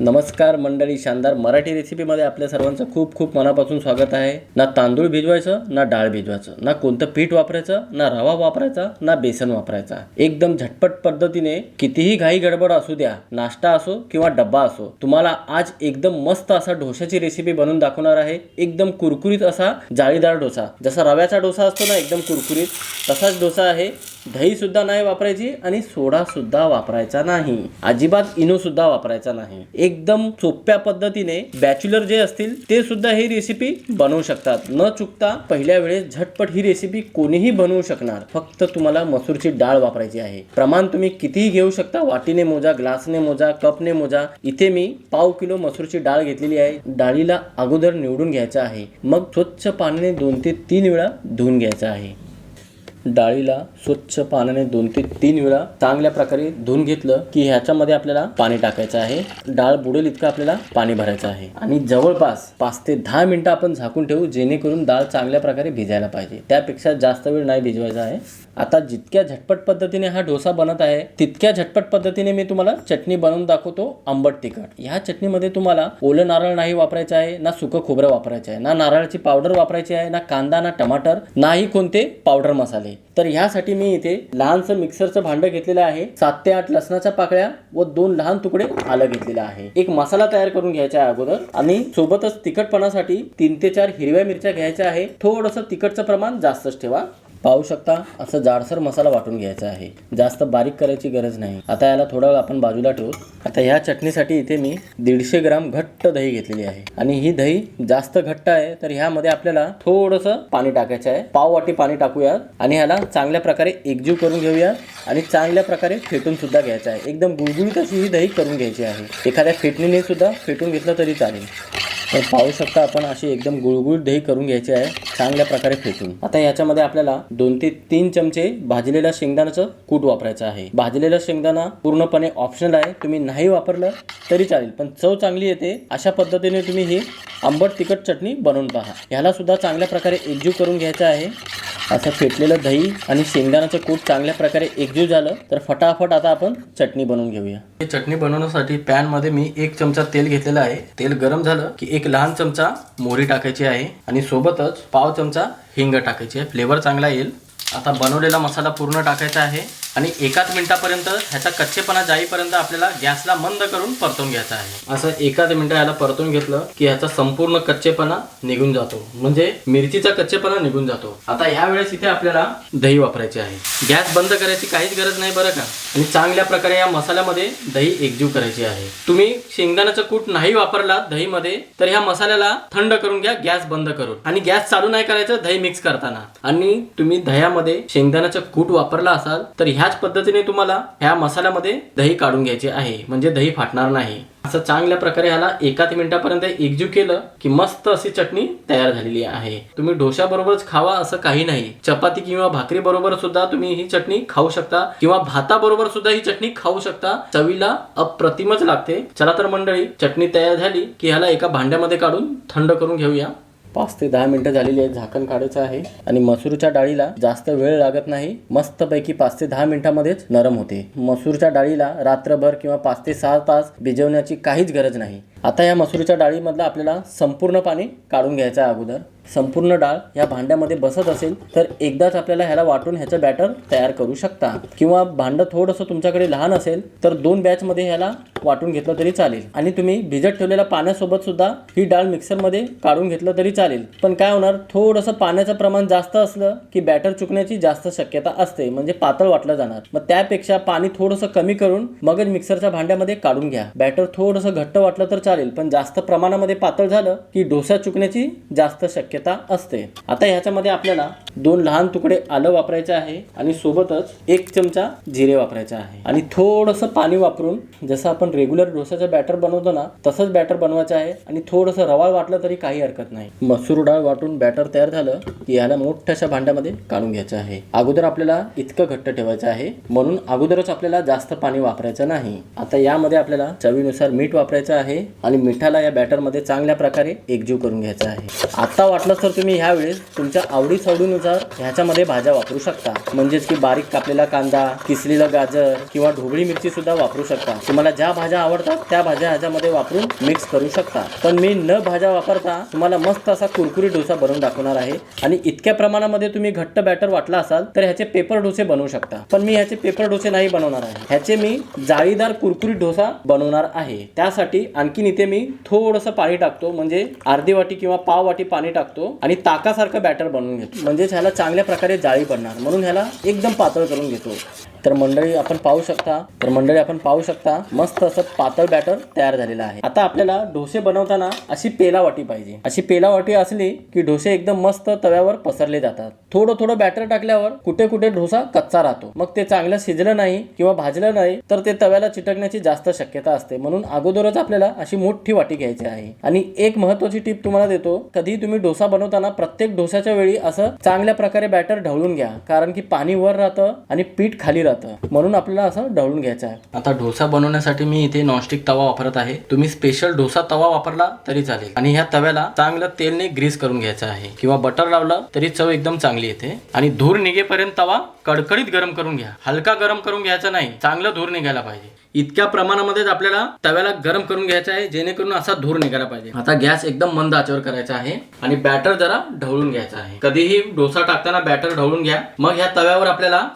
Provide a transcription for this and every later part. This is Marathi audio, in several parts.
नमस्कार मंडळी शानदार मराठी रेसिपीमध्ये आपल्या सर्वांचं खूप खूप मनापासून स्वागत आहे. ना तांदूळ भिजवायचं ना डाळ भिजवायचं ना कोणतं पीठ वापरायचं ना रवा वापरायचा ना बेसन वापरायचा. एकदम झटपट पद्धतीने कितीही घाई गडबड असू द्या नाश्ता असो किंवा डब्बा असो तुम्हाला आज एकदम मस्त असा डोशाची रेसिपी बनवून दाखवणार आहे. एकदम कुरकुरीत असा जाळीदार डोसा. जसा रव्याचा डोसा असतो ना एकदम कुरकुरीत तसाच डोसा आहे. दही सुद्धा नाही वापरायची आणि सोडा सुद्धा वापरायचा नाही. अजिबात इनो सुद्धा वापरायचा नाही. एकदम सोप्या पद्धतीने बॅचलर जे असतील ते सुद्धा ही रेसिपी बनवू शकतात. न चुकता पहिल्या वेळेस झटपट ही रेसिपी कोणीही बनवू शकणार. फक्त तुम्हाला मसूरची डाळ वापरायची आहे. प्रमाण तुम्ही कितीही घेऊ शकता वाटीने मोजा ग्लासने मोजा कपने मोजा. इथे मी पाव किलो मसूरची डाळ घेतलेली आहे. डाळीला अगोदर निवडून घ्यायचं आहे. मग स्वच्छ पाण्याने दोन ते तीन वेळा धुवून घ्यायचं आहे. डाळीला स्वच्छ पाण्याने दोन ते तीन वेळा चांगल्या प्रकारे धुवून घेतलं की ह्याच्यामध्ये आपल्याला पाणी टाकायचं आहे. डाळ बुडेल इतकं आपल्याला पाणी भरायचं आहे. आणि जवळपास पाच ते दहा मिनिटं आपण झाकून ठेवू जेणेकरून डाळ चांगल्या प्रकारे भिजायला पाहिजे. त्यापेक्षा जास्त वेळ नाही भिजवायचा आहे. आता जितक्या झटपट पद्धतीने हा डोसा बनत आहे तितक्या झटपट पद्धतीने मी तुम्हाला चटणी बनवून दाखवतो आंबट तिखट. ह्या चटणीमध्ये तुम्हाला ओलं नारळ नाही वापरायचं आहे ना सुकं खोबरं वापरायचं आहे ना नारळाची पावडर वापरायची आहे ना कांदा ना टमाटर नाही कोणते पावडर मसाले. तर ह्यासाठी मी इथे लहानसं मिक्सरचं भांडं घेतलेलं आहे. सात ते आठ लसणाच्या पाकळ्या व दोन लहान तुकडे आलं घेतलेलं आहे. एक मसाला तयार करून घ्यायचा आहे अगोदर आणि सोबतच तिखटपणासाठी तीन ते चार हिरव्या मिरच्या घ्यायच्या आहे. थोडंसं तिखटचं प्रमाण जास्तच ठेवा. पाहू शकता असं जाडसर मसाला वाटून घ्यायचा आहे. जास्त बारीक करायची गरज नाही. आता याला थोडा वेळ आपण बाजूला ठेवू. आता ह्या चटणीसाठी इथे मी दीडशे ग्राम घट्ट दही घेतलेली आहे. आणि ही दही जास्त घट्ट आहे तर ह्यामध्ये आपल्याला थोडंसं पाणी टाकायचं आहे. पाव वाटी पाणी टाकूया आणि ह्याला चांगल्या प्रकारे एकजीव करून घेऊया आणि चांगल्या प्रकारे फेटून सुद्धा घ्यायचं आहे. एकदम गुळगुळीत अशी ही दही करून घ्यायची आहे. एखाद्या फेटणीने सुद्धा फेटून घेतलं तरी चालेल. तर पाहू शकता आपण अशी एकदम गुळगुळ दही करून घ्यायची आहे चांगल्या प्रकारे फेटून. आता याच्यामध्ये आपल्याला दोन ते तीन चमचे भाजलेल्या शेंगदाण्याचं कूट वापरायचं आहे. भाजलेला शेंगदाणा पूर्णपणे ऑप्शनल आहे. तुम्ही नाही वापरलं तरी चालेल पण चव चांगली येते. अशा पद्धतीने तुम्ही ही आंबट तिखट चटणी बनवून पहा. ह्याला सुद्धा चांगल्या प्रकारे एकजीव करून घ्यायचं आहे. आता फेटलेलं दही आणि शेंगदाण्याचं कूट चांगल्या प्रकारे एकजीव झालं तर फटाफट आता आपण चटणी बनवून घेऊया. हे चटणी बनवण्यासाठी पॅनमध्ये मी एक चमचा तेल घेतलेलं आहे. तेल गरम झालं की एक लहान चमचा मोहरी टाकायची आहे आणि सोबतच पाव चमचा हिंग टाकायची आहे. फ्लेवर चांगला येईल. आता बनवलेला मसाला पूर्ण टाकायचा आहे. आणि एकाच मिनिटापर्यंत ह्याचा कच्चेपणा जाईपर्यंत आपल्याला गॅसला मंद करून परतून घ्यायचा आहे. असं एकाच मिनिट ह्याला परतून घेतलं की ह्याचा संपूर्ण कच्चेपणा निघून जातो. म्हणजे मिरचीचा कच्चेपणा निघून जातो. आता ह्या वेळेस इथे आपल्याला दही वापरायचे आहे. गॅस बंद करायची काहीच गरज नाही बरं का? आणि चांगल्या प्रकारे या मसाल्यामध्ये दही एकजीव करायची आहे. तुम्ही शेंगदाण्याचं कूट नाही वापरला दहीमध्ये तर ह्या मसाल्याला थंड करून घ्या गॅस बंद करून. आणि गॅस चालू नाही करायचं दही मिक्स करताना. आणि तुम्ही दह्यामध्ये शेंगदाण्याचं कूट वापरला असाल तर ह्याच पद्धतीने तुम्हाला ह्या मसाल्यामध्ये दही काढून घ्यायचे आहे. म्हणजे दही फाटणार नाही. असं चांगल्या प्रकारे ह्याला एकाच मिनिटापर्यंत एकजीव केलं की मस्त अशी चटणी तयार झालेली आहे. तुम्ही डोशा बरोबरच खावा असं काही नाही. चपाती किंवा भाकरी बरोबर सुद्धा तुम्ही ही चटणी खाऊ शकता किंवा भाताबरोबर सुद्धा ही चटणी खाऊ शकता. चवीला अप्रतिमच लागते. चला तर मंडळी चटणी तयार झाली की ह्याला एका भांड्यामध्ये काढून थंड करून घेऊया. पाच ते दहा मिनिटं झालेली आहेत झाकण काढायचं आहे. आणि मसूरच्या डाळीला जास्त वेळ लागत नाही. मस्तपैकी पाच ते दहा मिनिटांमध्येच नरम होते. मसूरच्या डाळीला रात्रभर किंवा पाच ते सहा तास भिजवण्याची काहीच गरज नाही. आता या मसुरीच्या डाळीमधलं आपल्याला संपूर्ण पाणी काढून घ्यायचं आहे अगोदर. संपूर्ण डाळ या भांड्यामध्ये बसत असेल तर एकदाच आपल्याला ह्याला वाटून ह्याचं बॅटर तयार करू शकता. किंवा भांडं थोडंसं तुमच्याकडे लहान असेल तर दोन बॅचमध्ये ह्याला वाटून घेतलं तरी चालेल. आणि तुम्ही भिजत ठेवलेल्या पाण्यासोबत सुद्धा ही डाळ मिक्सरमध्ये काढून घेतलं तरी चालेल. पण काय होणार थोडंसं पाण्याचं प्रमाण जास्त असलं की बॅटर चुकण्याची जास्त शक्यता असते म्हणजे पातळ वाटलं जाणार. मग त्यापेक्षा पाणी थोडंसं कमी करून मगच मिक्सरच्या भांड्यामध्ये काढून घ्या. बॅटर थोडंसं घट्ट वाटलं तर चालेल पण जास्त प्रमाणामध्ये पातळ झालं की डोसा चुकण्याची जास्त शक्यता असते. आता ह्याच्यामध्ये आपल्याला दोन लहान तुकडे आलं वापरायचे आहे आणि सोबतच एक चमचा जिरे वापरायचे आहे. आणि थोडंसं पाणी वापरून जसं आपण रेग्युलर डोसाचं बॅटर बनवतो ना तसंच बॅटर बनवायचं आहे आणि थोडंसं रवाळ वाटलं तरी काही हरकत नाही. मसूर डाळ वाटून बॅटर तयार झालं की याला मोठ्याशा भांड्यामध्ये काढून घ्यायचं आहे. अगोदर आपल्याला इतकं घट्ट ठेवायचं आहे म्हणून अगोदरच आपल्याला जास्त पाणी वापरायचं नाही. आता यामध्ये आपल्याला चवीनुसार मीठ वापरायचं आहे आणि मिठाला या बॅटरमध्ये चांगल्या प्रकारे एकजीव करून घ्यायचा आहे. आता वाटलं तर तुम्ही ह्या वेळेस तुमच्या आवडी सवडीनुसार आवडीनुसार ह्याच्यामध्ये भाज्या वापरू शकता. म्हणजेच की बारीक कापलेला कांदा किसलेलं गाजर किंवा ढोबळी मिरची सुद्धा वापरू शकता. तुम्हाला ज्या भाज्या आवडतात त्या भाज्या ह्याच्यामध्ये वापरून मिक्स करू शकता. पण मी न भाज्या वापरता तुम्हाला मस्त असा कुरकुरीत डोसा बनवून दाखवणार आहे. आणि इतक्या प्रमाणामध्ये तुम्ही घट्ट बॅटर वाटला असाल तर ह्याचे पेपर डोसे बनवू शकता. पण मी ह्याचे पेपर डोसे नाही बनवणार आहे. ह्याचे मी जाळीदार कुरकुरीत डोसा बनवणार आहे. त्यासाठी आणखीन इथे मी थोडंसं पाणी टाकतो. म्हणजे अर्धी वाटी किंवा पाव वाटी पाणी टाकतो आणि ताकासारखं बॅटर बनवून घेतो. म्हणजे ह्याला चांगल्या प्रकारे जाळी पडणार. म्हणून ह्याला एकदम पातळ करून घेतो. तर मंडळी आपण पाहू शकता. तर मंडळी आपण पाहू शकता मस्त असं पातळ बॅटर तयार झालेलं आहे. आता आपल्याला डोसे बनवताना अशी पेला वाटी पाहिजे. अशी पेला वाटी असली की डोसे एकदम मस्त तव्यावर पसरले जातात. थोडं थोडं बॅटर टाकल्यावर कुठे कुठे डोसा कच्चा राहतो. मग ते चांगलं शिजलं नाही किंवा भाजलं नाही तर ते तव्याला चिटकण्याची जास्त शक्यता असते. म्हणून अगोदरच आपल्याला अशी मोठी वाटी घ्यायची आहे. आणि एक महत्वाची टीप तुम्हाला देतो कधी तुम्ही डोसा बनवताना प्रत्येक डोसाच्या वेळी असं चांगल्या प्रकारे बॅटर ढवळून घ्या. कारण की पाणी वर राहतं आणि पीठ खाली राहतं. म्हणून आपल्याला असं ढवळून घ्यायचं आहे. आता डोसा बनवण्यासाठी मी इथे नॉनस्टिक तवा वापरत आहे. तुम्ही स्पेशल डोसा तवा वापरला तरी चालेल. आणि ह्या तव्याला चांगलं तेलने ग्रीस करून घ्यायचं आहे. किंवा बटर लावलं तरी चव एकदम चांगली येते. आणि धूर निघेपर्यंत तवा कडकडीत गरम करून घ्या. हलका गरम करून घ्यायचा नाही. चांगलं धूर निघायला पाहिजे. इतक्या प्रमाणामध्येच आपल्याला तव्याला गरम करून घ्यायचा आहे जेणेकरून असा धूर निघायला पाहिजे. आता गॅस एकदम मंद आचेवर करायचा आहे. आणि बॅटर जरा ढवळून घ्यायचा आहे. कधीही डोसा टाकताना बॅटर ढवळून घ्या. मग ह्या तव्यावर आपल्याला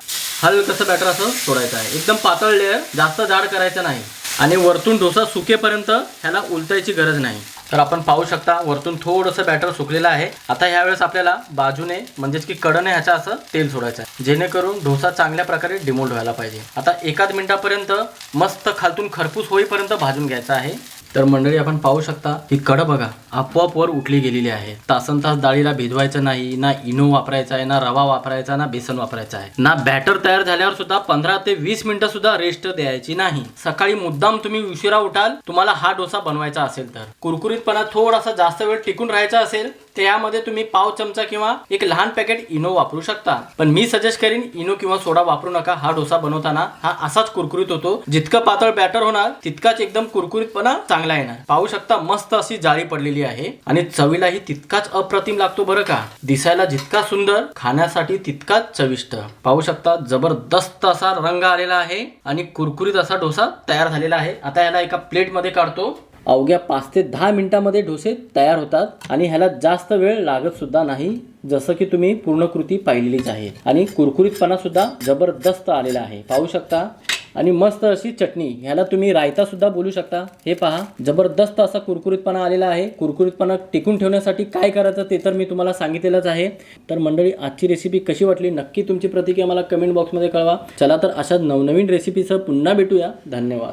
हलकसं बॅटर असं सोडायचं आहे. एकदम पातळ लेअर जास्त जाड करायचं नाही. आणि वरतून डोसा सुकेपर्यंत ह्याला उलटायची गरज नाही. तर आपण पाहू शकता वरतून थोडंसं बॅटर सुकलेलं आहे. आता ह्यावेळेस आपल्याला बाजूने म्हणजेच की कडने ह्याचा असं तेल सोडायचं आहे. जेणेकरून डोसा चांगल्या प्रकारे डिमोल्ड व्हायला पाहिजे. आता एकाच मिनिटापर्यंत मस्त खालतून खरपूस होईपर्यंत भाजून घ्यायचा आहे. तर मंडळी आपण पाहू शकता ही कडं बघा आपोआप वर उठली गेलेली आहे. तासन तास डाळीला भिजवायचं नाही ना इनो वापरायचा आहे ना रवा वापरायचा ना बेसन वापरायचा आहे. ना बॅटर तयार झाल्यावर सुद्धा पंधरा ते वीस मिनिटं सुद्धा रेस्ट द्यायची नाही. सकाळी मुद्दाम तुम्ही उशिरा उठाल तुम्हाला हा डोसा बनवायचा असेल तर. कुरकुरीतपणा थोडासा जास्त वेळ टिकून राहायचा असेल तर यामध्ये तुम्ही पाव चमचा किंवा एक लहान पॅकेट इनो वापरू शकता. पण मी सजेस्ट करीन इनो किंवा सोडा वापरू नका. हा डोसा बनवताना हा असाच कुरकुरीत होतो. जितकं पातळ बॅटर होणार तितकाच एकदम कुरकुरीतपणा चांगला येणार पाहू शकता मस्त अशी जाळी पडलेली आहे. आणि चवीलाही तितकाच अप्रतिम लागतो बरं का. दिसायला जितका सुंदर खाण्यासाठी तितकाच चविष्ट. पाहू शकता जबरदस्त असा रंग आलेला आहे. आणि कुरकुरीत असा डोसा तयार झालेला आहे. आता याला एका प्लेटमध्ये काढतो. अवघ्या पाच ते दहा मिनिटामध्ये डोसे तयार होतात. आणि ह्याला जास्त वेळ लागत सुद्धा नाही जसं की तुम्ही पूर्णकृती पाहिलेलीच आहे. आणि कुरकुरीतपणा सुद्धा जबरदस्त आलेला आहे. पाहू शकता. आणि मस्त अशी चटणी. ह्याला तुम्ही रायता सुद्धा बोलू शकता. हे पहा जबरदस्त असा कुरकुरीतपणा आलेला आहे. कुरकुरीतपणा टिकून ठेवण्यासाठी काय करायचं ते तर मी तुम्हाला सांगितलेलंच आहे. तर मंडळी आजची रेसिपी कशी वाटली? नक्की तुमची प्रतिक्रिया मला कमेंट बॉक्समध्ये कळवा. चला तर अशा नवनवीन रेसिपीसह पुन्हा भेटूया. धन्यवाद.